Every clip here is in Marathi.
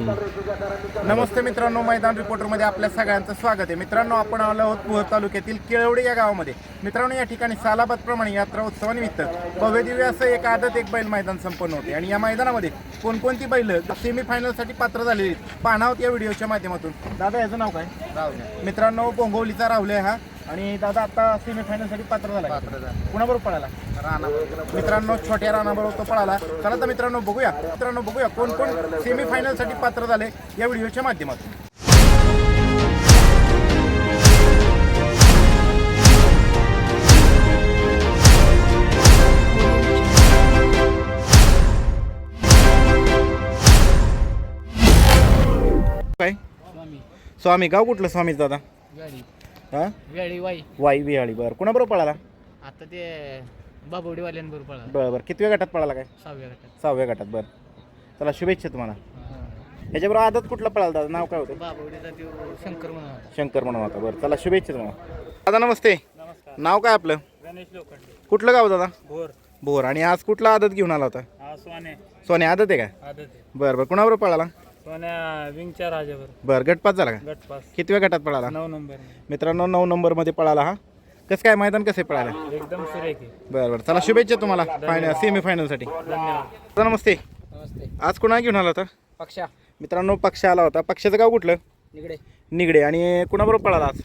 नमस्ते मित्रांनो मैदान रिपोर्टरमध्ये आपल्या सगळ्यांचं स्वागत आहे. मित्रांनो आपण आलो आहोत पुह तालुक्यातील केळवडी या गावामध्ये. मित्रांनो या ठिकाणी सालाबादप्रमाणे यात्रा उत्सवानिमित्त भव्य दिव्य असं एक आदत एक बैल मैदान संपन्न होते. आणि या मैदानामध्ये कोणकोणती बैल सेमीफायनलसाठी पात्र झालेली पाहणार आहोत या व्हिडिओच्या माध्यमातून. दादा याचं नाव काय? मित्रांनो बोंगवलीचा राहुल आहे हा. आणि दादा आता सेमीफायनलसाठी पात्र झाला कुणाबरोबर पळाला? मित्रांनो छोट्या रानाबरोबर तो पळाला. चला तर मित्रांनो बघूया. मित्रांनो बघूया कोण कोण सेमीफायनलसाठी पात्र झाले या व्हिडिओच्या माध्यमातून. काय? स्वामी. स्वामी. गाव कुठलं स्वामी दादा? गाडी. हा? वेळी वाई. वाई विहाळी. बरं. कुणाबरोबर पळाला? आता ते बाबवडीवाल्यांबरोबर पळा बरं बरं. कितव्या गटात पळाला काय? सहाव्या गटात. सहाव्या गटात. बरं. चला शुभेच्छा तुम्हाला. ह्याच्याबरोबर आदत कुठला पळाला दादा? नाव काय होतं? बाबवडीचा तो शंकर म्हणून होता. शंकर म्हणून होता. बरं चला शुभेच्छा तुम्हाला. दादा नमस्ते. नमस्कार. नाव काय आपलं? गणेश लोखंडे. कुठलं गाव दादा? भोर. भोर. आणि आज कुठला आदत घेऊन आला होता? हा सोने. आदत आहे काय? आदत बरं बरं. कुणाबरोबर पळाला? सोन्या विंगच्या राजावर. बरं गटपात झाला का? गटपास कितव्या गटात पळाला? नऊ नंबर. मित्रांनो नऊ नंबरमध्ये पळाला हा. कसं काय मैदान कसं आहे पळाला एकदम सुरेख आहे. बरं बरं. चला शुभेच्छा तुम्हाला फायनल सेमीफायनलसाठी धन्यवाद. दादा नमस्ते. नमस्ते. आज कुणा घेऊन आला होता? पक्षा. मित्रांनो पक्ष आला होता. पक्षाचं गाव कुठलं? निगडे. निगडे. आणि कुणाबरोबर पळाला आज?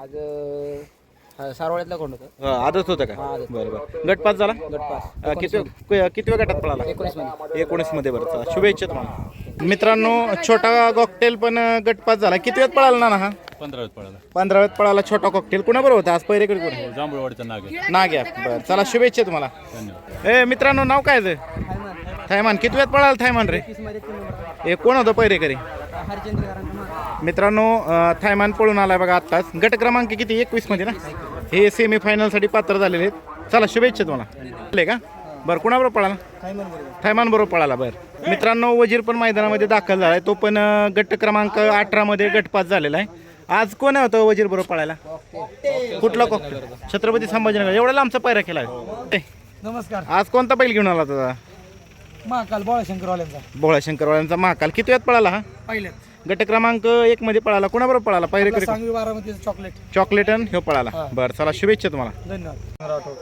आज सारवाड्यातला कोण होतं? हा, आदत होतं का? हा. बरं बरं. गटपात झाला? गटपास अं, कितव्या गटात पळाला? एकोणीसमध्ये एकोणीसमध्ये बरं. चला शुभेच्छा तुम्हाला. मित्रांनो छोटा कॉकटेल पण अं, गटपात झाला. कितव्यात पळाला ना हा? पंधराव्यात पळाला. पंधराव्यात पळाला छोटा कॉकटेल कुणाबरोबर होता आज? पहिरेकडे कोण? जांभूळवाडीचा नाग आहे. बरं चला शुभेच्छा तुम्हाला. धन्यवाद. ए मित्रांनो नाव काय आहे? थायमान कितव्यात पळाला थायमान रे? ए कोण होतं पहिरेकरी मित्रांनो अं, थायमान पळून आलाय बघा आत्ताच. गट क्रमांक किती? एकवीसमध्ये ना? हे सेमी साठी पात्र झालेले आहेत. चला शुभेच्छा तुम्हाला. आले का? बरं कुणाबरोबर पळाला? थायमान बरोबर पळाला बरं. मित्रांनो वजीर पण मैदानामध्ये दाखल झालाय. तो पण अं, गट क्रमांक अठरा मध्ये गटपास झालेला आहे. आज कोण होतं वजीर बरोबर पळायला? कुठला को छत्रपती संभाजीनगर. एवढा लांबचा पायरा केला आहे. नमस्कार. आज कोणता बैल घेऊन आला होता? महाकाल बोळाशंकरवाल्यांचा. भोळा महाकाल. किती वेळात पळाला हा? पहिल्यात. गट क्रमांक एक मध्ये पळाला. कोणाबरोबर पळाला? सांगवी बारामतीचं चॉकलेट चॉकलेट आणि ह्यो पळाला. बरं चला शुभेच्छा तुम्हाला. धन्यवाद.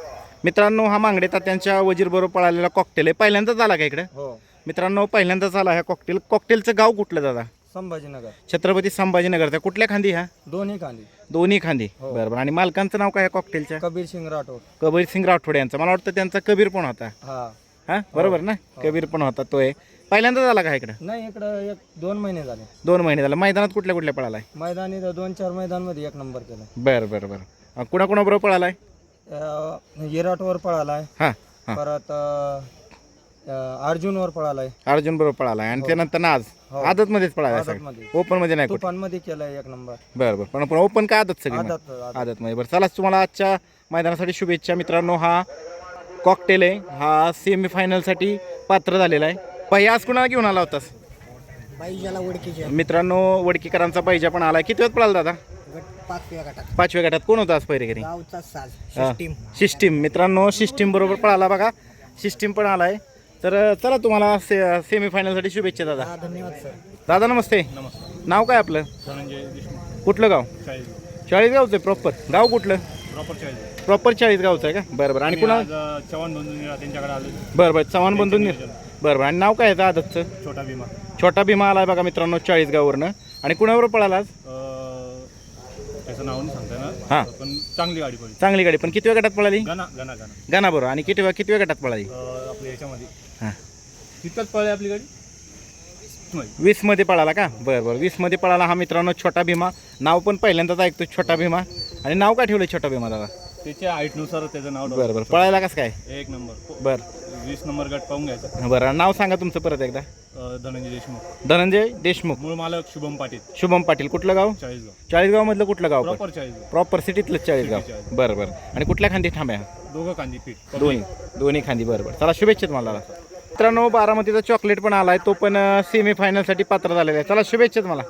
मित्रांनो हा मांगडे तात्यांच्या वजीर बरोबर पळालेला कॉकटेल आहे. पहिल्यांदाच आला का इकडे? हो. मित्रांनो पहिल्यांदाच आला हा कॉकटेल कॉकटेलचं गाव कुठलं दादा? संभाजीनगर. छत्रपती संभाजीनगरचा. कुठल्या खांदी हा? दोन्ही खाली दोन्ही खांदी. बरं बरं. आणि मालकांचं नाव काय आहे कॉकटेलच्या कबीर सिंग राठोड. कबीर सिंग राठोड यांचा. मला वाटतं त्यांचा कबीर पण होता. हा. हा? बरोबर ना? कबीर पण होता तो आहे पहिल्यांदाच आला का इकडं? नाही इकडं एक दोन महिने झाले. दोन महिने झाले. मैदानात कुठल्या कुठल्या पळालाय? मैदानी तर दोन चार मैदानमध्ये एक नंबर केला. बरं बरं बरं. कुणाकुणाबरोबर पळालाय? येराटवर पळालाय. हां हां. परत अर्जुनवर पळालाय. अर्जुन बरोबर पळालाय आणि त्यानंतर ना आज हो. आदत मध्येच पळालाय आदतमध्ये. ओपनमध्ये नाही कुठं? तुफानमध्ये केलाय एक नंबर बरं बरं. पण पण ओपन का आदत सगळी मग? आदत आदत. आदत मध्ये बरं चला तुम्हाला आजच्या मैदानासाठी शुभेच्छा. मित्रांनो हा कॉकटेल आहे. हा सेमी साठी पात्र झालेला आहे. पहिला आज कुणाला घेऊन आला होतास? ओळखीचे. मित्रांनो वडकीकरांचा पाहिजे पण आला किती वेळ पळाला दादा? पाचव्या गटात. पाचव्या गटात. कोण होता आज पहिरेकरी गावचा साज हा. सिस्टीम. सिस्टीम. मित्रांनो सिस्टीम बरोबर पळाला बघा. सिस्टीम पण आलाय. तर चला तुम्हाला से सेमीफायनलसाठी शुभेच्छा दादा. हा धन्यवाद सर. दादा नमस्ते. नाव काय आपलं? धनंजय देशमुख. कुठलं गाव? चाळीस. चाळीसगावचं आहे प्रॉपर गाव कुठलं? प्रॉपर चाळीस. प्रॉपर चाळीसगावचं आहे का? बरं बरं. आणि कुणा आज अ, चव्हाण बंधू त्यांच्याकडे आलो. बरं बरं. चव्हाण बंधून. बरं बरं. आणि नाव काय आहे आदतचं छोटा भीमा. छोटा भीमा आलाय बघा मित्रांनो चाळीसगाववरनं. आणि कुणाबरोबर पळाला आज? अ, त्याचं नाव नाही सांगता हां. येणार पण चांगली गाडी पडली चांगली गाडी. पण किती गटात पळाली? गाणा गाणा गाणा. गाणा बरोबर आणि किती किती गटात पळाली? अ, आपल्या याच्यामध्ये. हां. तितकंच पळली आपली गाडी? नाही. वीसमध्ये पळाला का? बरं बरं. वीसमध्ये पळाला हा मित्रांनो छोटा भीमा. नाव पण पहिल्यांदाच ऐकतो छोटा भीमा. आणि नाव काय ठेवलं छोटा भीमा दादा? त्याच्या हाईटनुसार त्याचं नाव बरं बरं. पळायला कसं काय? एक नंबर. बरं. वीस नंबर गट पाहून घ्यायचा. बरं. नाव सांगा तुमचं परत एकदा. धनंजय देशमुख. धनंजय देशमुख. मूळ मालक शुभम पाटील. शुभम पाटील कुठलं गाव? चाळीसगाव. चाळीसगाव मधलं कुठलं गाव? प्रॉपर चाळीसगाव. प्रॉपर सिटीतलं चाळीसगाव. बरं बरं. आणि कुठल्या खांदी थांब्या दोघं कांदी पीठ. दोन्ही. दोन्ही खांदी बरं बरं. चला शुभेच्छा तुम्हाला. मित्रांनो बारामतीचा चॉकलेट पण आलाय. तो पण सेमी साठी पात्र झालेला आहे. चला शुभेच्छा तुम्हाला.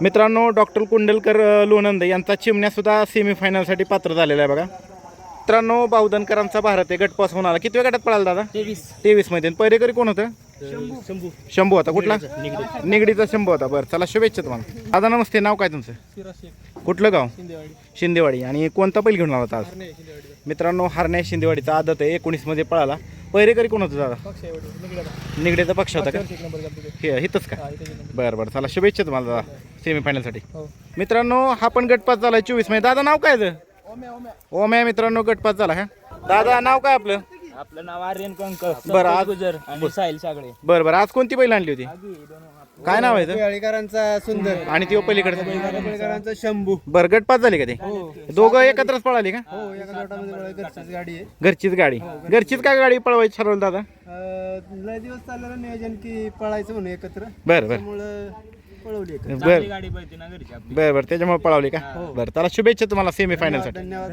मित्रांनो डॉक्टर कुंडलकर अ, लोणंद यांचा चिमण्या सुद्धा सेमी साठी पात्र झालेला आहे बघा. मित्रांनो बावधनकरांचा भारत आहे. गटपास होऊन आला. किती गटात पळाला दादा? तेवीस. तेवीसमध्ये. पहिरेकरी कोण होतं? शंभू. शंभू. होता कुठला? निगडीचा. शंभू होता. बरं चला शुभेच्छा तुम्हाला. दादा नमस्ते. नाव काय तुमचं? कुठलं गाव? शिंदेवाडी. आणि कोणता बैल घेऊन आला होता आज? मित्रांनो हरण्या शिंदेवाडीचा आदत आहे. एकोणीसमध्ये पळाला. पहिरेकरी कोण होतं दादा? निगडीचा. पक्ष होता का? हे हितच का? बरं बरं. चला शुभेच्छा तुम्हाला दादा सेमीफायनलसाठी मित्रांनो हा पण गटपात झाला चोवीसमध्ये. दादा नाव काय ओम्या मित्रांनो गटपात झाला हा? दादा नाव काय आपलं? आपलं नाव आर्यन कंक बरं, आज- गुजर आणि साहिल सागळे बरं बरं आज कोणती बैल आणली होती? काय नाव आहे? पेळीकरांचा सुंदर. आणि ती पलीकडचं? पेळीकरांचा शंभू. बरं गटपात झाली का ते? दोघं एकत्रच पळाली का? हो एका गाडी आहे. घरचीच गाडी. घरचीच काय गाडी पळवायची ठरवलं दादा? अं, लय दिवस चाललेलं नियोजन की पळायचं म्हणून एकत्र. बरं बरं. त्यामुळं पळवली एकत्र. बरं. गाडी पळते ना घरची आपली. बरं बरं त्याच्यामुळे पळावली का? बरं त्याला शुभेच्छा तुम्हाला सेमीफायनलसाठी धन्यवाद.